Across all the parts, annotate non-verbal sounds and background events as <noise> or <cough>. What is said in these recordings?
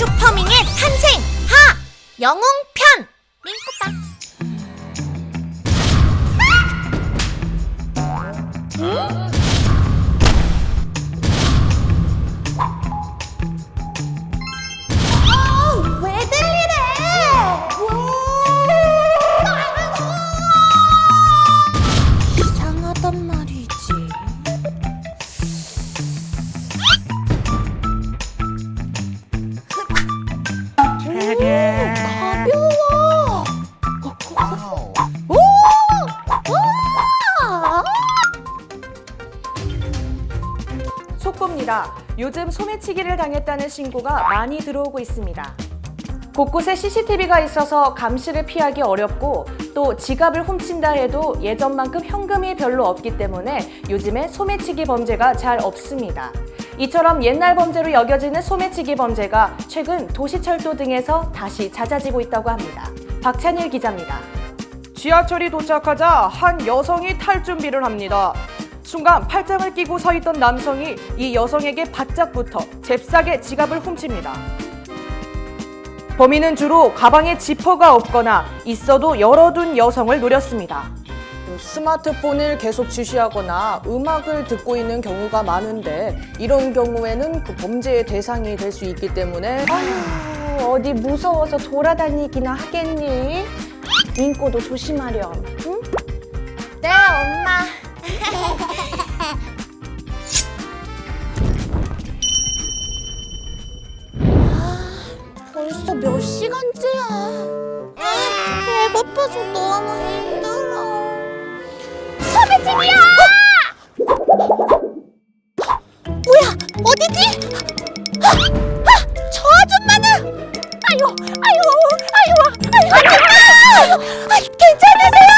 슈퍼밍의 탄생! 하! 영웅편! 링크박 속보입니다. 요즘 소매치기를 당했다는 신고가 많이 들어오고 있습니다. 곳곳에 CCTV가 있어서 감시를 피하기 어렵고 또 지갑을 훔친다 해도 예전만큼 현금이 별로 없기 때문에 요즘에 소매치기 범죄가 잘 없습니다. 이처럼 옛날 범죄로 여겨지는 소매치기 범죄가 최근 도시철도 등에서 다시 잦아지고 있다고 합니다. 박찬일 기자입니다. 지하철이 도착하자 한 여성이 탈 준비를 합니다. 순간 팔짱을 끼고 서 있던 남성이 이 여성에게 바짝 붙어 잽싸게 지갑을 훔칩니다. 범인은 주로 가방에 지퍼가 없거나 있어도 열어둔 여성을 노렸습니다. 스마트폰을 계속 주시하거나 음악을 듣고 있는 경우가 많은데 이런 경우에는 그 범죄의 대상이 될 수 있기 때문에 아휴, 어디 무서워서 돌아다니기나 하겠니? 인꼬도 조심하렴. 응? 네, 엄마. 배고파서 너무 힘들어. 소매치기야! 뭐야? 어디지? 아, 아, 저 아줌마는! 아유, 아유, 아유, 아유, 아줌마! 아, 괜찮으세요?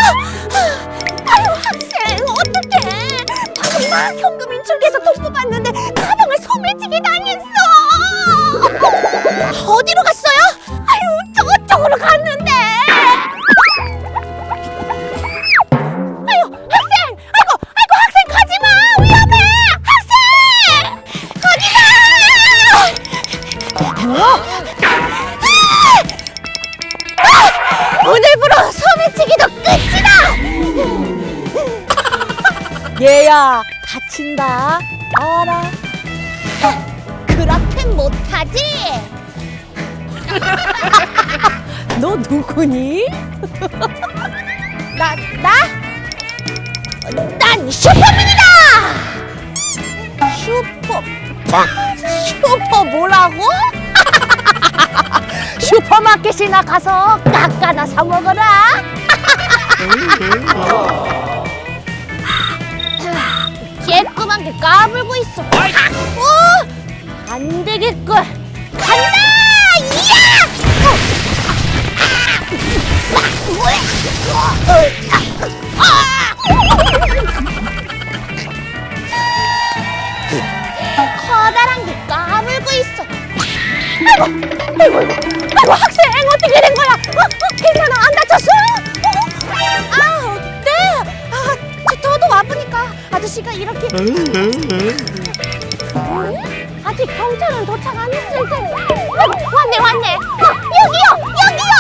아유, 학생, 어떡해. 방금 막 현금 인출기에서 돈 뽑았는데 가방을 소매치기 당했 오늘부로 소매치기도 끝이다! 얘야, 다친다. 알아. 그렇게 못하지? <laughs> 너 누구니? <laughs> 나, 나? 난 슈퍼맨이다! 슈퍼, 슈퍼 뭐라고? 슈퍼마켓이나 가서 깎아나 사 먹어라! 깨끗한 게 까불고 있어. 어? 안 되겠군. 간다! 이야! 커다란 게 까불고 있어. 아이고, 아이고, 아이고, 학생 어떻게 된 거야? 어, 어, 괜찮아, 안 다쳤어? 어? 아, 어때? 아, 저, 저도 아프니까 아저씨가 이렇게. 어? 아직 경찰은 도착 안 했을 텐데. 아이고, 왔네, 왔네. 어, 여기요, 여기요.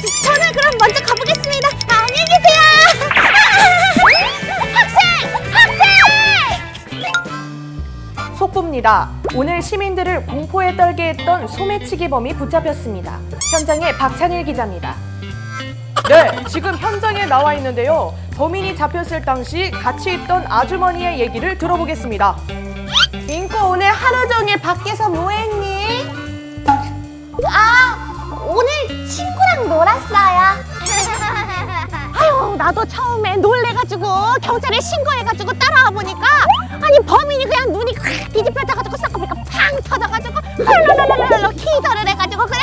저- 저는 그럼 먼저 가보겠습니다. 안녕히 계세요. <laughs> 학생, 학생. 속보입니다. 오늘 시민들을 공포에 떨게 했던 소매치기범이 붙잡혔습니다. 현장에 박찬일 기자입니다. 네, 지금 현장에 나와 있는데요. 범인이 잡혔을 당시 같이 있던 아주머니의 얘기를 들어보겠습니다. 민코 오늘 하루 종일 밖에서 뭐 했니? 아 오늘 친구랑 놀았어요. 나도 처음에 놀래가지고 경찰에 신고해가지고 따라와 보니까 아니 범인이 그냥 눈이 확 뒤집혀져가지고 쌍꺼풀가 팡 터져가지고 헐렁헐렁헐렁 기절을 해가지고 그래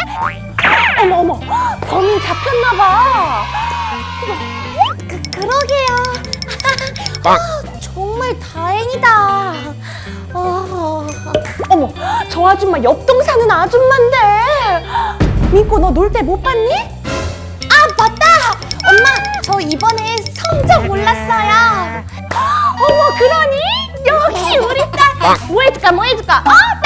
어머 어머 범인 잡혔나봐. 그, 그러게요. 아, 정말 다행이다. 어, 어머, 저 아줌마 옆동 사는 아줌마인데. 민코 너놀 때 못 봤니? 아저 이번에 성적 올랐어요. 어머 그러니? 역시 우리 딸. 뭐 해줄까 뭐 해줄까? 어